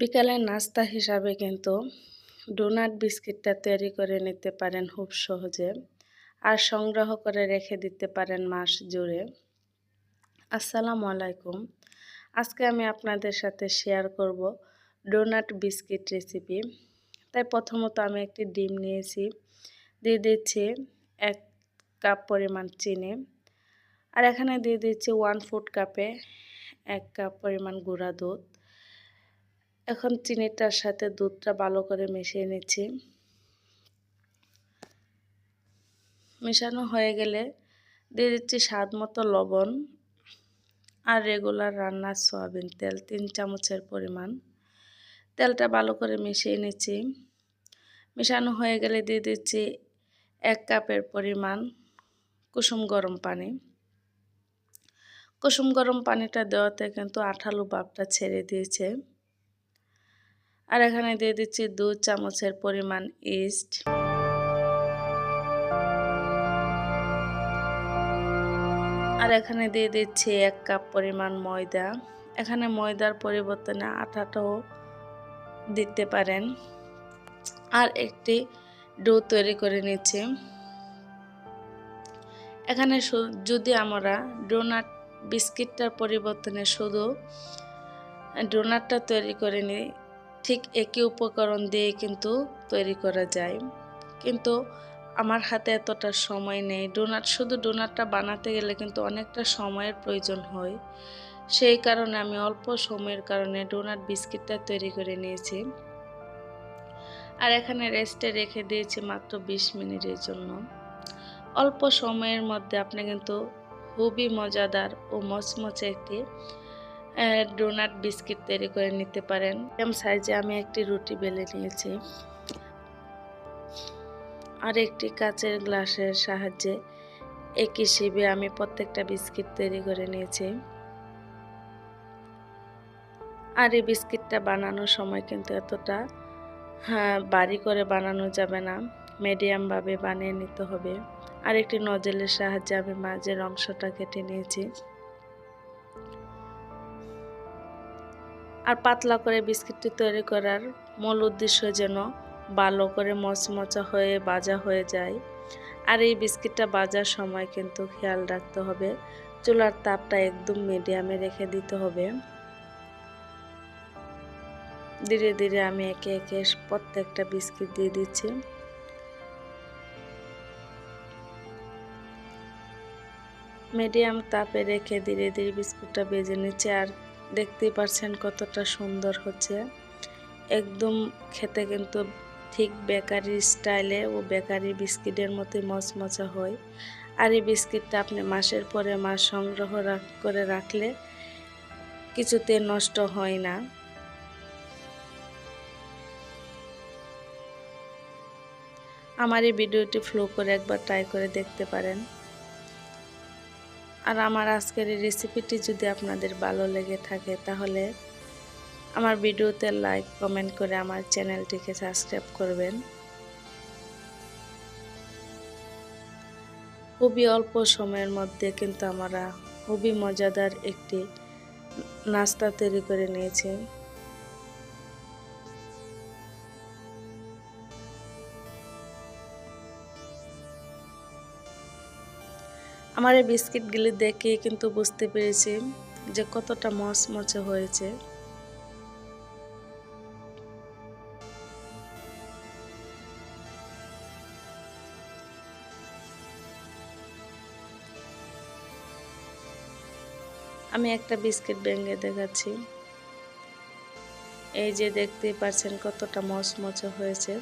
বিকালের নাস্তা হিসাবে কিন্তু ডোনাট বিস্কিটটা তৈরি করে নিতে পারেন খুব সহজে আর সংগ্রহ করে রেখে দিতে পারেন মাস জুড়ে। আসসালামু আলাইকুম। আজকে আমি আপনাদের সাথে শেয়ার করব ডোনাট বিস্কিট রেসিপি তাই প্রথমত আমি একটি ডিম নিয়েছি, দিয়ে দিচ্ছি এক কাপ পরিমাণ চিনি আর এখানে দিয়ে দিচ্ছি ওয়ান ফুট কাপে এক কাপ পরিমাণ গুঁড়া দুধ। এখন চিনিটার সাথে দুধটা ভালো করে মিশিয়ে নিচ্ছি। মেশানো হয়ে গেলে দিয়ে দিচ্ছি স্বাদ মতো লবণ আর রেগুলার রান্নার সয়াবিন তেল, তিন চামচের পরিমাণ। তেলটা ভালো করে মিশিয়ে নিচ্ছি। মেশানো হয়ে গেলে দিয়ে দিচ্ছি এক কাপের পরিমাণ কুসুম গরম পানি। কুসুম গরম পানিটা দেওয়াতে কিন্তু আঠালো ভাবটা ছেড়ে দিয়েছে। আর এখানে দিয়ে দিচ্ছি দু চামচের পরিমাণ ইস্ট আর এখানে দিয়ে দিচ্ছি এক কাপ পরিমাণ ময়দা। এখানে ময়দার পরিবর্তনে আটাটাও দিতে পারেন। আর একটি ডো তৈরি করে নিচ্ছি। এখানে যদি আমরা ডোনাট বিস্কিটটার পরিবর্তনে শুধু ডোনাটটা তৈরি করে নিই ঠিক একই উপকরণ দিয়ে কিন্তু তৈরি করা যায়। কিন্তু আমার হাতে এতটা সময় নেই। ডোনাট, শুধু ডোনাটটা বানাতে গেলে কিন্তু অনেকটা সময়ের প্রয়োজন হয়। সেই কারণে আমি অল্প সময়ের কারণে ডোনাট বিস্কিটটা তৈরি করে নিয়েছি। আর এখানে রেস্টে রেখে দিয়েছি মাত্র বিশ মিনিটের জন্য। অল্প সময়ের মধ্যে আপনি কিন্তু খুবই মজাদার ও মচমচে একটি ডোনাট বিস্কিট তৈরি করে নিতে পারেন। এম সাইজে আমি একটি রুটি বেলে নিয়েছি। আর একটি কাচের গ্লাসের সাহায্যে একই শিবে আমি প্রত্যেকটা বিস্কিট তৈরি করে নিয়েছি। আর এই বিস্কিটটা বানানোর সময় কিন্তু এতটা হ্যাঁ বাড়ি করে বানানো যাবে না। মিডিয়ামভাবে বানিয়ে নিতে হবে। আর একটি নজেলের সাহায্যে আমি মাঝের অংশটা কেটে নিয়েছি। আর পাতলা করে বিস্কিটটি তৈরি করার মূল উদ্দেশ্য যেন ভালো করে মচমচা হয়ে বাজা হয়ে যায়। আর এই বিস্কিটটা বাজার সময় কিন্তু খেয়াল রাখতে হবে। চুলার তাপটা একদম মিডিয়ামে রেখে দিতে হবে। ধীরে ধীরে আমি একে একে প্রত্যেকটা বিস্কিট দিয়ে দিচ্ছি। মিডিয়াম তাপে রেখে ধীরে ধীরে বিস্কুটটা বেজে নিচ্ছে আর দেখতেই পাচ্ছেন কতটা সুন্দর হচ্ছে। একদম খেতে কিন্তু ঠিক বেকারি স্টাইলে ও বেকারি বিস্কিটের মতোই মচমচা হয়। আর এই বিস্কিটটা আপনি মাসের পরে মাস সংগ্রহ করে রাখলে কিছুতে নষ্ট হয় না। আমার এই ভিডিওটি ফ্লো করে একবার ট্রাই করে দেখতে পারেন। আর আমার আজকের এই রেসিপিটি যদি আপনাদের ভালো লেগে থাকে, তাহলে আমার ভিডিওতে লাইক কমেন্ট করে আমার চ্যানেলটিকে সাবস্ক্রাইব করবেন। খুবই অল্প সময়ের মধ্যে কিন্তু আমরা খুবই মজাদার একটি নাস্তা তৈরি করে নিয়েছি। আমার এই বিস্কিটগুলি দেখে কিন্তু বুঝতে পেরেছি যে কতটা মচমচে হয়েছে। আমি একটা বিস্কিট ভেঙে দেখাচ্ছি। এই যে দেখতে পাচ্ছেন কতটা মচমচে হয়েছে।